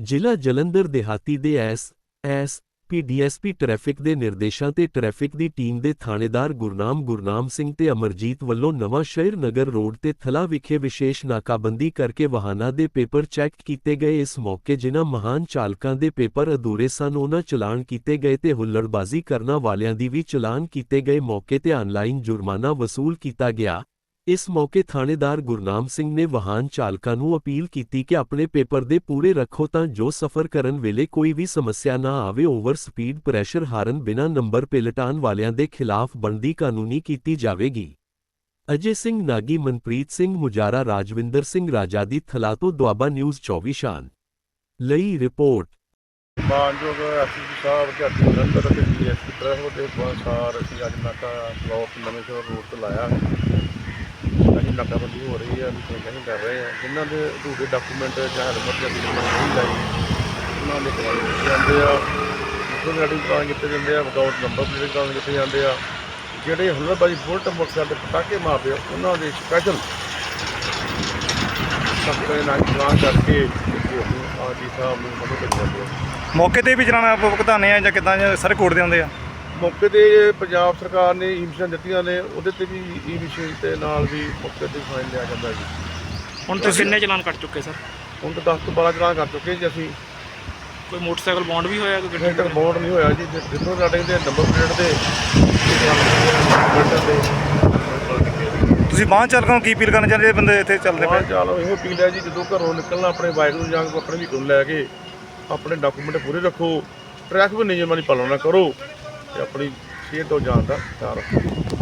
ਜ਼ਿਲ੍ਹਾ ਜਲੰਧਰ ਦੇਹਾਤੀ ਦੇ S S, P DSP traffic ਦੇ ਨਿਰਦੇਸ਼ਾਂ ਤੇ ਟ੍ਰੈਫਿਕ ਦੀ ਟੀਮ ਦੇ ਥਾਣੇਦਾਰ ਗੁਰਨਾਮ ਗੁਰਨਾਮ ਸਿੰਘ ਤੇ ਅਮਰਜੀਤ ਵੱਲੋਂ ਨਵਾਂ ਸ਼ਹਿਰ ਨਗਰ ਰੋਡ ਤੇ ਥਲਾ ਵਿਖੇ ਵਿਸ਼ੇਸ਼ ਨਾਕਾਬੰਦੀ ਕਰਕੇ ਵਾਹਨਾਂ ਦੇ ਪੇਪਰ ਚੈੱਕ ਕੀਤੇ ਗਏ। ਇਸ ਮੌਕੇ ਜਿਨ੍ਹਾਂ ਮਹਾਨ ਚਾਲਕਾਂ ਦੇ ਪੇਪਰ ਅਧੂਰੇ ਸਨ ਉਹਨਾਂ ਚਲਾਨ ਕੀਤੇ ਗਏ ਤੇ ਹੁੱਲੜਬਾਜ਼ੀ ਕਰਨ ਵਾਲਿਆਂ ਦੀ ਵੀ ਚਲਾਨ ਕੀਤੇ ਗਏ। ਮੌਕੇ ਤੇ ਆਨਲਾਈਨ ਜੁਰਮਾਨਾ ਵਸੂਲ ਕੀਤਾ ਗਿਆ। ਇਸ ਮੌਕੇ ਥਾਣੇਦਾਰ ਗੁਰਨਾਮ ਸਿੰਘ ਨੇ ਵਾਹਨ ਚਾਲਕਾਂ ਨੂੰ ਅਪੀਲ ਕੀਤੀ ਕਿ ਆਪਣੇ ਪੇਪਰ ਦੇ ਪੂਰੇ ਰੱਖੋ ਤਾਂ ਜੋ ਸਫ਼ਰ ਕਰਨ ਵੇਲੇ ਕੋਈ ਵੀ ਸਮੱਸਿਆ ਨਾ ਆਵੇ। ਓਵਰ ਸਪੀਡ ਪ੍ਰੈਸ਼ਰ ਹਾਰਨ ਬਿਨਾਂ ਨੰਬਰ ਪਲਟਾਉਣ ਵਾਲਿਆਂ ਦੇ ਖਿਲਾਫ ਬਣਦੀ ਕਾਨੂੰਨੀ ਕੀਤੀ ਜਾਵੇਗੀ। ਅਜੇ ਸਿੰਘ ਨਾਗੀ, ਮਨਪ੍ਰੀਤ ਸਿੰਘ ਮੁਜਾਰਾ, ਰਾਜਵਿੰਦਰ ਸਿੰਘ ਰਾਜਾ ਦੀ ਥਲਾ ਤੋਂ ਦੁਆਬਾ ਨਿਊਜ਼ 24 ਸ਼ਾਨ। ਲਈ ਰਿਪੋਰਟ। ਮਾਨਯੋਗ ਐਸਪੀ ਸਾਹਿਬ ਝਾਟੀ ਜਲੰਧਰ ਅਤੇ ਡੀਐਸਪੀ ਟ੍ਰੈਫਿਕ ਦੇ ਅਨੁਸਾਰ ਅਸੀਂ ਅੱਜ ਨਾਕਾ ਬਲਾਕ ਨਵੇਂ ਸ਼ਹਿਰ ਰੋਡ ਤੇ ਲਾਇਆ ਨਾਕਾਬੰਦੀ ਹੋ ਰਹੀ ਹੈ ਅਸੀਂ ਕਰ ਰਹੇ ਆ। ਜਿਨ੍ਹਾਂ ਦੇ ਅਧੂਰੇ ਡਾਕੂਮੈਂਟ ਜਾਂ ਹੈਲਮਟ ਜਾਂ ਬਿਲਕੁਲ ਨਹੀਂ ਲਾਈ ਉਹਨਾਂ ਦੇ ਕਰਾਏ ਜਾਂਦੇ ਆ। ਉਹ ਗਾੜੀ ਕਰਾਉਣ ਕੀਤੇ ਜਾਂਦੇ ਆ ਵਿਦਆਊਟ ਨੰਬਰ ਪਲੇਟ ਕਰਾਉਣ ਕੀਤੇ ਜਾਂਦੇ ਆ। ਜਿਹੜੇ ਹੁਲੜਬਾਜੀ ਬੁਲਟ ਮੋਟਰਸਾਈਕਲ ਤੇ ਪਟਾਕੇ ਮਾਰਦੇ ਆ, ਉਹਨਾਂ ਦੇ ਸਪੈਸ਼ਲ ਸਖਤ ਨਾਲ ਚਲਾਨ ਕਰਕੇ ਆਜੀ ਸਾਹਿਬ ਨੂੰ ਮਦਦ ਕਰਦੇ ਮੌਕੇ ਤੇ ਵੀ ਚਲਾਣਾ ਭੁਗਤਾਨੇ ਆ ਜਾਂ ਕਿਦਾਂ ਜਾਂ ਸਾਰੇ ਕੋਟ ਦੇ ਆਉਂਦੇ ਆ? ਮੌਕੇ ਤੇ ਪੰਜਾਬ ਸਰਕਾਰ ਨੇ ਈ ਮਸ਼ੀਨਾਂ ਦਿੱਤੀਆਂ ਨੇ ਉਹਦੇ ਤੇ ਵੀ ਈ ਮਸ਼ੀਨ ਤੇ ਨਾਲ ਵੀ ਮੌਕੇ ਤੇ ਫਾਈਨ ਲਿਆ ਜਾਂਦਾ ਜੀ। ਹੁਣ ਤੁਸੀਂ ਕਿੰਨੇ ਚਲਾਨ ਕੱਟ ਚੁੱਕੇ ਸਰ? ਹੁਣ ਤਾਂ 10 ਤੋਂ 12 ਚਲਾਨ ਕਰ ਚੁੱਕੇ ਜੀ ਅਸੀਂ। ਕੋਈ ਮੋਟਰਸਾਈਕਲ ਬੌਂਡ ਵੀ ਹੋਇਆ ਕੋਈ ਗੱਡੀ ਤੱਕ ਬੌਂਡ ਨਹੀਂ ਹੋਇਆ ਜੀ ਜਿ- ਜਿੱਥੋਂ ਸਾਡੇ ਦੇ ਨੰਬਰ ਪਲੇਟ ਦੇ ਤੁਸੀਂ ਵਾਹਨ ਚਾਲਕਾਂ ਨੂੰ ਕੀ ਅਪੀਲ ਕਰਨਾ ਚਾਹੁੰਦੇ ਜਿਹੜੇ ਬੰਦੇ ਇੱਥੇ ਚੱਲਦੇ ਪਏ। ਚਲੋ ਇਹੋ ਅਪੀਲ ਹੈ ਜੀ ਜਦੋਂ ਘਰੋਂ ਨਿਕਲਣਾ ਆਪਣੇ ਬਾਈਕ ਨੂੰ ਜਾਂ ਆਪਣੇ ਨੂੰ ਲੈ ਕੇ ਆਪਣੇ ਡਾਕੂਮੈਂਟ ਪੂਰੇ ਰੱਖੋ। ਟ੍ਰੈਫਿਕ ਨਿਯਮਾਂ ਦੀ ਪਾਲਣਾ ਕਰੋ। ਤੇ ਆਪਣੀ ਸਿਹਤ ਤੋਂ ਜਾਣ ਦਾ ਧਿਆਨ ਰੱਖੋ।